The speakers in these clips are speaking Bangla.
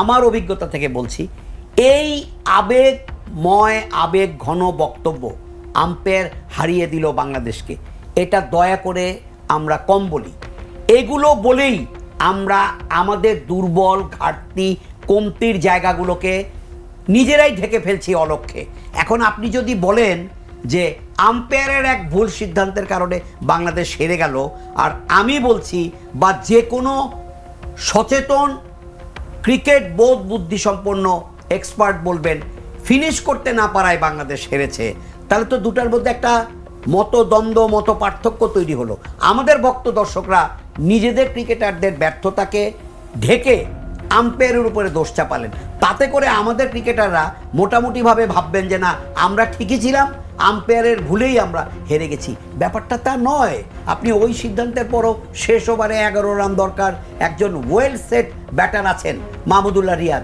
আমার অভিজ্ঞতা থেকে বলছি, এই আবেগময় আবেগ ঘন বক্তব্য আম্পায়ার হারিয়ে দিল বাংলাদেশকে। এটা দয়া করে আমরা কম বলি। এগুলো বলেই আমরা আমাদের দুর্বল ঘাটতি কমতির জায়গাগুলোকে নিজেরাই ঢেকে ফেলছি অলক্ষে। এখন আপনি যদি বলেন যে আম্পায়ারের এক ভুল সিদ্ধান্তের কারণে বাংলাদেশ হেরে গেল, আর আমি বলছি বা যে কোনো সচেতন ক্রিকেট বোধ বুদ্ধি সম্পন্ন এক্সপার্ট বলবেন ফিনিশ করতে না পারায় বাংলাদেশ হেরেছে। তাহলে তো দুটার মধ্যে একটা মতো দ্বন্দ্ব মতো পার্থক্য তৈরি হলো। আমাদের ভক্ত দর্শকরা নিজেদের ক্রিকেটারদের ব্যর্থতাকে ঢেকে আম্পায়ারের উপরে দোষ চাপালেন। তাতে করে আমাদের ক্রিকেটাররা মোটামুটিভাবে ভাববেন যে না আমরা ঠিকই ছিলাম আম্পায়ারের ভুলেই আমরা হেরে গেছি। ব্যাপারটা তা নয়। আপনি ওই সিদ্ধান্তের পরও শেষ ওভারে এগারো রান দরকার একজন ওয়েল সেট ব্যাটার আছেন মাহমুদুল্লাহ রিয়াদ।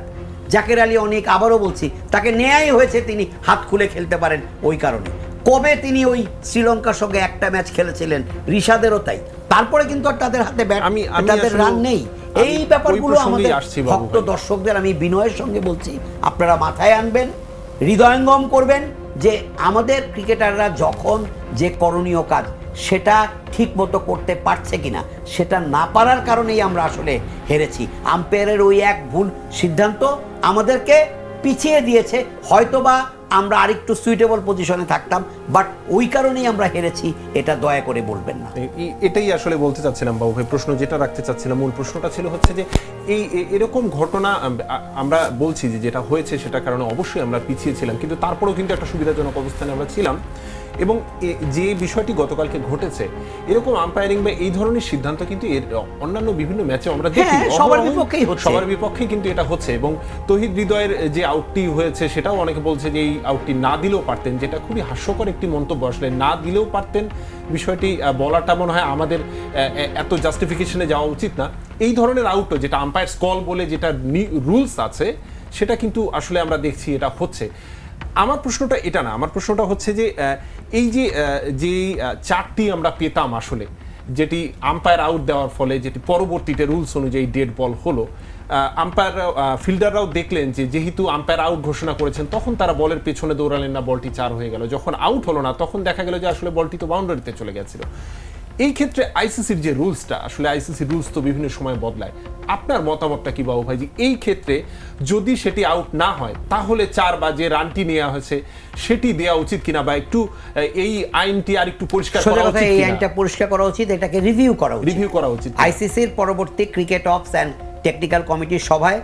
জাকের আলী অনেক আবারও বলছি তাকে নেয়াই হয়েছে তিনি হাত খুলে খেলতে পারেন ওই কারণে। কবে তিনি ওই শ্রীলঙ্কার সঙ্গে একটা ম্যাচ খেলেছিলেন ঋষাদেরও তাই। তারপরে কিন্তু আর তাদের হাতে ব্যাট আমি- তাদের রান নেই। এই ব্যাপারগুলো আমাদের ভক্ত দর্শকদের আমি বিনয়ের সঙ্গে বলছি আপনারা মাথায় আনবেন হৃদয়ঙ্গম করবেন যে আমাদের ক্রিকেটাররা যখন যে করণীয় কাজ সেটা ঠিক মতো করতে পারছে কিনা সেটা না পারার কারণেই আমরা আসলে হেরেছি। আম্পায়ারের ওই এক ভুল সিদ্ধান্ত আমাদেরকে পিছিয়ে দিয়েছে হয়তোবা আমরা আরেকটু সুইটেবল পজিশনে থাকতাম বাট ওই কারণেই আমরা হেরেছি এটা দয়া করে বলবেন না। এটাই আসলে বলতে চাচ্ছিলাম বাবু ভাই প্রশ্ন যেটা রাখতে চাচ্ছিলাম মূল প্রশ্নটা ছিল হচ্ছে যে এই এরকম ঘটনা আমরা বলছি যে যেটা হয়েছে সেটা কারণে অবশ্যই আমরা পিছিয়ে ছিলাম কিন্তু তারপরেও কিন্তু একটা সুবিধাজনক অবস্থানে আমরা ছিলাম। এবং যে বিষয়টি গতকালকে ঘটেছে এরকম আম্পায়ারিং বা এই ধরনের সিদ্ধান্ত কিন্তু এর অন্যান্য বিভিন্ন ম্যাচে আমরা দেখি হ্যাঁ, সবার বিপক্ষেই হচ্ছে। সবার বিপক্ষে কিন্তু এটা হচ্ছে। এবং তহিদ হৃদয়ের যে আউটটি হয়েছে সেটাও অনেকে বলছে যে এই আউটটি না দিলেও পারতেন, যেটা খুবই হাস্যকর একটি মন্তব্য আসলে, না দিলেও পারতেন বিষয়টি বলাটা মনে হয় আমাদের এত জাস্টিফিকেশনে যাওয়া উচিত না। এই ধরনের আউটও যেটা আম্পায়ার কল বলে যেটা রুলস আছে, সেটা কিন্তু আসলে আমরা দেখছি এটা হচ্ছে। আমার প্রশ্নটা এটা না, আমার প্রশ্নটা হচ্ছে যে এই যে যে চারটি আমরা পেতাম আসলে, যেটি আম্পায়ার আউট দেওয়ার ফলে, যেটি পরবর্তীতে রুলস অনুযায়ী ডেড বল হলো আম্পায়ার ফিল্ডাররাও দেখলেন যে যেহেতু আম্পায়ার আউট ঘোষণা করেছেন তখন তারা বলের পেছনে দৌড়ালেন না বলটি চার হয়ে গেল। যখন আউট হলো না তখন দেখা গেল যে আসলে বলটি তো বাউন্ডারিতে চলে গেছিল। এই ক্ষেত্রে আইসিসির যে রুলসটা আসলে আইসিসি রুলস তো বিভিন্ন সময় বদলায়। আপনার মতামতটা কি বাবু ভাইজি? এই ক্ষেত্রে যদি সেটি আউট না হয় তাহলে চার বা যে রানটি নেওয়া হয়েছে সেটি দেওয়া উচিত কিনা বা একটু এই আইনটি আর একটু পরিষ্কার করা উচিত এই? আইনটা পরিষ্কার করা উচিত এটাকে রিভিউ করা উচিত। রিভিউ করা উচিত আইসিসির পরবর্তী ক্রিকেট অফস অ্যান্ড টেকনিক্যাল কমিটির সভায়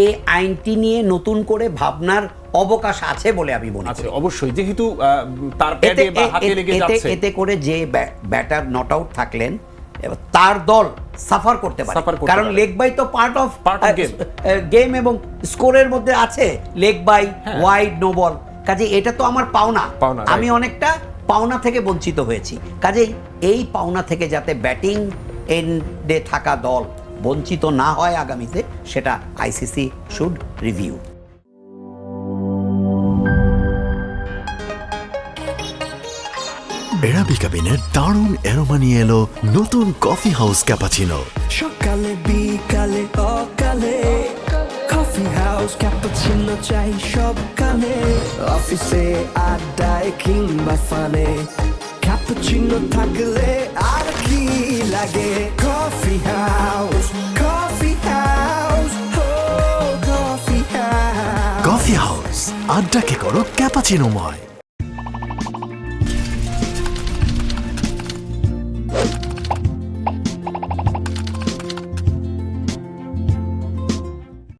এই আইনটি নিয়ে নতুন করে ভাবনার অবকাশ আছে বলে আমি মনে করি। অবশ্যই। যেহেতু তার এতে প্যাডে বা হাতে লেগে এতে যাচ্ছে। এতে করে যে ব্যাটার নট আউট থাকলেন তার দল সাফার করতে পারে। কারণ। লেগ বাই তো পার্ট অফ গেম এবং স্কোরের মধ্যে আছে। Leg bye. Wide no ball কাজে এটা তো আমার পাওনা। পাওনা, আমি অনেকটা পাওনা থেকে বঞ্চিত হয়েছি। কাজেই এই পাওনা থেকে যাতে ব্যাটিং এন্ডে থাকা দল বঞ্চিত না হয় আগামীতে সেটা আইসিসি শুড রিভিউ। এরাবিকা বিনের দারুণ এরোমা নিয়ে এলো নতুন কফি হাউস ক্যাপাচিনো। সকালে বিকালে অকালে কফি হাউস ক্যাপাচিনো চাই সবকালে। অফিসে আড্ডায় কিংবা ফানে ক্যাপাচিনো থাকলে আর কি লাগে? Coffee house coffee house coffee house আড্ডাকে করো ক্যাপাচিনোময়